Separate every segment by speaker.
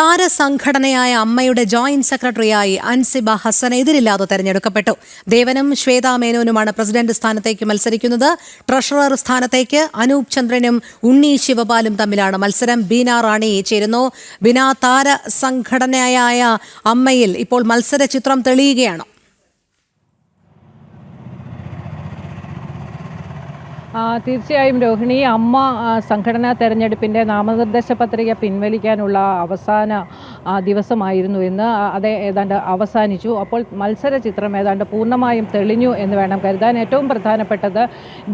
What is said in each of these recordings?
Speaker 1: താരസംഘടനയായ അമ്മയുടെ ജോയിന്റ് സെക്രട്ടറിയായി അൻസിബ ഹസൻ എതിരില്ലാതെ തെരഞ്ഞെടുക്കപ്പെട്ടു. ദേവനും ശ്വേതാ മേനോനുമാണ് പ്രസിഡന്റ് സ്ഥാനത്തേക്ക് മത്സരിക്കുന്നത്. ട്രഷറർ സ്ഥാനത്തേക്ക് അനൂപ് ചന്ദ്രനും ഉണ്ണി ശിവപാലും തമ്മിലാണ് മത്സരം. ബീന റാണി ചേരുന്നു. ബിന താര സംഘടനയായ അമ്മയിൽ ഇപ്പോൾ മത്സര ചിത്രം തെളിയുകയാണോ.
Speaker 2: തീർച്ചയായും രോഹിണി അമ്മ സംഘടനാ തെരഞ്ഞെടുപ്പിന്റെ നാമനിർദ്ദേശ പത്രിക പിൻവലിക്കാനുള്ള അവസാന ദിവസമായിരുന്നു ഇന്ന് അത് ഏതാണ്ട് അവസാനിച്ചു. അപ്പോൾ മത്സര ചിത്രം ഏതാണ്ട് പൂർണമായും തെളിഞ്ഞു എന്ന് വേണം കരുതാൻ. ഏറ്റവും പ്രധാനപ്പെട്ടത്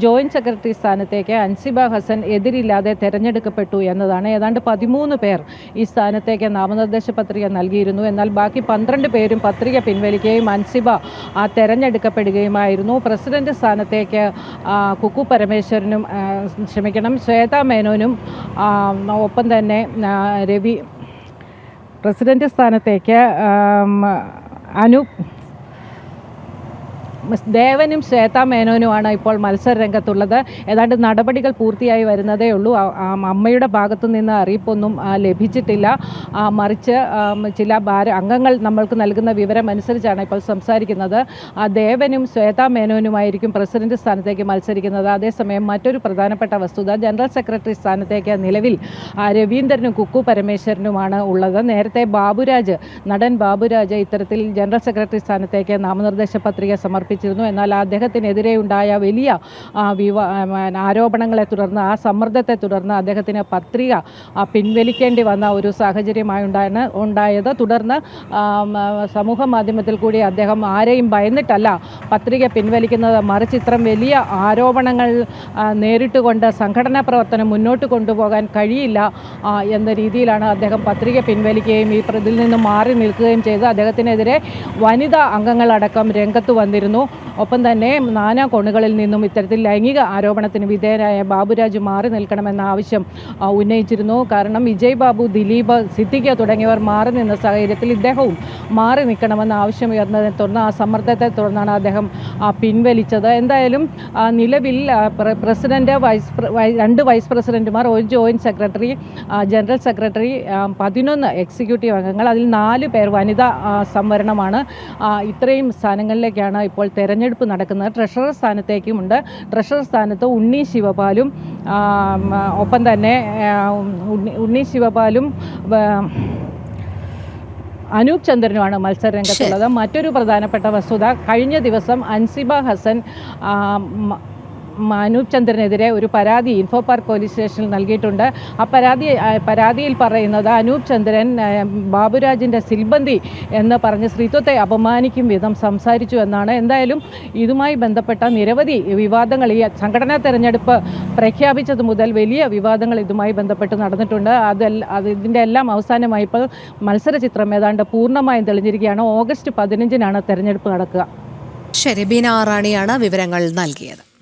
Speaker 2: ജോയിന്റ് സെക്രട്ടറി സ്ഥാനത്തേക്ക് അൻസിബ ഹസൻ എതിരില്ലാതെ തെരഞ്ഞെടുക്കപ്പെട്ടു എന്നതാണ്. ഏതാണ്ട് പതിമൂന്ന് പേർ ഈ സ്ഥാനത്തേക്ക് നാമനിർദ്ദേശ പത്രിക നൽകിയിരുന്നു. എന്നാൽ ബാക്കി പന്ത്രണ്ട് പേരും പത്രിക പിൻവലിക്കുകയും അൻസിബ തെരഞ്ഞെടുക്കപ്പെടുകയുമായിരുന്നു. പ്രസിഡന്റ് സ്ഥാനത്തേക്ക് കുക്കുപര കുക്കു പരമേശ്വരനും ക്ഷമിക്കണം ശ്വേതാ മേനോനും ഒപ്പം തന്നെ രവി പ്രസിഡന്റ് സ്ഥാനത്തേക്ക് അനു ദേവനും ശ്വേതാ മേനോനുമാണ് ഇപ്പോൾ മത്സര രംഗത്തുള്ളത് ഏതാണ്ട് നടപടികൾ പൂർത്തിയായി വരുന്നതേ ഉള്ളൂ. അമ്മയുടെ ഭാഗത്തു നിന്ന് അറിയിപ്പൊന്നും ലഭിച്ചിട്ടില്ല. മറിച്ച് ചില ഭാര അംഗങ്ങൾ നമ്മൾക്ക് നൽകുന്ന വിവരം അനുസരിച്ചാണ് ഇപ്പോൾ സംസാരിക്കുന്നത്. ദേവനും ശ്വേതാ മേനോനുമായിരിക്കും പ്രസിഡന്റ് സ്ഥാനത്തേക്ക് മത്സരിക്കുന്നത്. അതേസമയം മറ്റൊരു പ്രധാനപ്പെട്ട വസ്തുത ജനറൽ സെക്രട്ടറി സ്ഥാനത്തേക്ക് നിലവിൽ രവീന്ദ്രനും കുക്കു പരമേശ്വരനുമാണ് ഉള്ളത്. നേരത്തെ ബാബുരാജ് നടൻ ബാബുരാജ് ഇത്തരത്തിൽ ജനറൽ സെക്രട്ടറി സ്ഥാനത്തേക്ക് നാമനിർദ്ദേശ പത്രിക സമർപ്പിച്ചിരുന്നു എന്നാൽ അദ്ദേഹത്തിനെതിരെ ഉണ്ടായ വലിയ ആരോപണങ്ങളെ തുടർന്ന് ആ സമ്മർദ്ദത്തെ തുടർന്ന് അദ്ദേഹത്തിന് പത്രിക പിൻവലിക്കേണ്ടി വന്ന ഒരു സാഹചര്യമായി ഉണ്ടായ ഉണ്ടായത്. തുടർന്ന് സമൂഹ മാധ്യമത്തിൽ കൂടി അദ്ദേഹം ആരെയും ഭയന്നിട്ടല്ല പത്രിക പിൻവലിക്കുന്നത് മറിച്ച് ഇത്തരം വലിയ ആരോപണങ്ങൾ നേരിട്ടുകൊണ്ട് സംഘടനാ പ്രവർത്തനം മുന്നോട്ട് കൊണ്ടുപോകാൻ കഴിയില്ല എന്ന രീതിയിലാണ് അദ്ദേഹം പത്രിക പിൻവലിക്കുകയും ഈ ഇതിൽ നിന്ന് മാറി നിൽക്കുകയും ചെയ്ത് അദ്ദേഹത്തിനെതിരെ വനിതാ അംഗങ്ങളടക്കം രംഗത്ത് വന്നിരുന്നു. ഒപ്പം തന്നെ നാനാ കോണുകളിൽ നിന്നും ഇത്തരത്തിൽ ലൈംഗിക ആരോപണത്തിന് വിധേയരായ ബാബുരാജ് മാറി നിൽക്കണമെന്ന ആവശ്യം ഉന്നയിച്ചിരുന്നു. കാരണം വിജയ് ബാബു ദിലീപ് സിദ്ദിഖ തുടങ്ങിയവർ മാറി നിന്ന സാഹചര്യത്തിൽ ഇദ്ദേഹവും മാറി നിൽക്കണമെന്ന ആവശ്യം ഉയർന്നതിനെ തുടർന്ന് ആ സമ്മർദ്ദത്തെ തുടർന്നാണ് അദ്ദേഹം പിൻവലിച്ചത്. എന്തായാലും നിലവിൽ പ്രസിഡന്റ് വൈസ് രണ്ട് വൈസ് പ്രസിഡന്റുമാർ ഒരു ജോയിന്റ് സെക്രട്ടറി ജനറൽ സെക്രട്ടറി പതിനൊന്ന് എക്സിക്യൂട്ടീവ് അംഗങ്ങൾ അതിൽ നാല് പേർ വനിതാ സംവരണമാണ്. ഇത്രയും സ്ഥാനങ്ങളിലേക്കാണ് ഇപ്പോൾ തെരഞ്ഞെടുപ്പ് നടക്കുന്നത്. ട്രഷറർ സ്ഥാനത്തേക്കുമുണ്ട്. ട്രഷറർ സ്ഥാനത്ത് ഉണ്ണി ശിവപാലും ഒപ്പം തന്നെ ഉണ്ണി ശിവപാലും അനൂപ് ചന്ദ്രനുമാണ് മത്സര രംഗത്തുള്ളത് മറ്റൊരു പ്രധാനപ്പെട്ട വസ്തുത കഴിഞ്ഞ ദിവസം അൻസിബ ഹസൻ ആ, മ- മ- അനൂപ് ചന്ദ്രനെതിരെ ഒരു പരാതി ഇൻഫോ പാർക്ക് പോലീസ് സ്റ്റേഷനിൽ നൽകിയിട്ടുണ്ട്. ആ പരാതി പരാതിയിൽ പറയുന്നത് അനൂപ് ചന്ദ്രൻ ബാബുരാജിന്റെ സിൽബന്തി എന്ന് പറഞ്ഞ് സ്ത്രീത്വത്തെ അപമാനിക്കും വിധം സംസാരിച്ചു എന്നാണ്. എന്തായാലും ഇതുമായി ബന്ധപ്പെട്ട നിരവധി വിവാദങ്ങൾ ഈ സംഘടനാ തെരഞ്ഞെടുപ്പ് പ്രഖ്യാപിച്ചത് മുതൽ വലിയ വിവാദങ്ങൾ ഇതുമായി ബന്ധപ്പെട്ട് നടന്നിട്ടുണ്ട്. അത് അത് ഇതിന്റെ എല്ലാം അവസാനമായി ഇപ്പോൾ മത്സര ചിത്രം ഏതാണ്ട് പൂർണമായും തെളിഞ്ഞിരിക്കുകയാണ്. ഓഗസ്റ്റ് പതിനഞ്ചിനാണ് തെരഞ്ഞെടുപ്പ് നടക്കുക.
Speaker 1: ശരി ബീന റാണിയാണ് വിവരങ്ങൾ നൽകിയത്.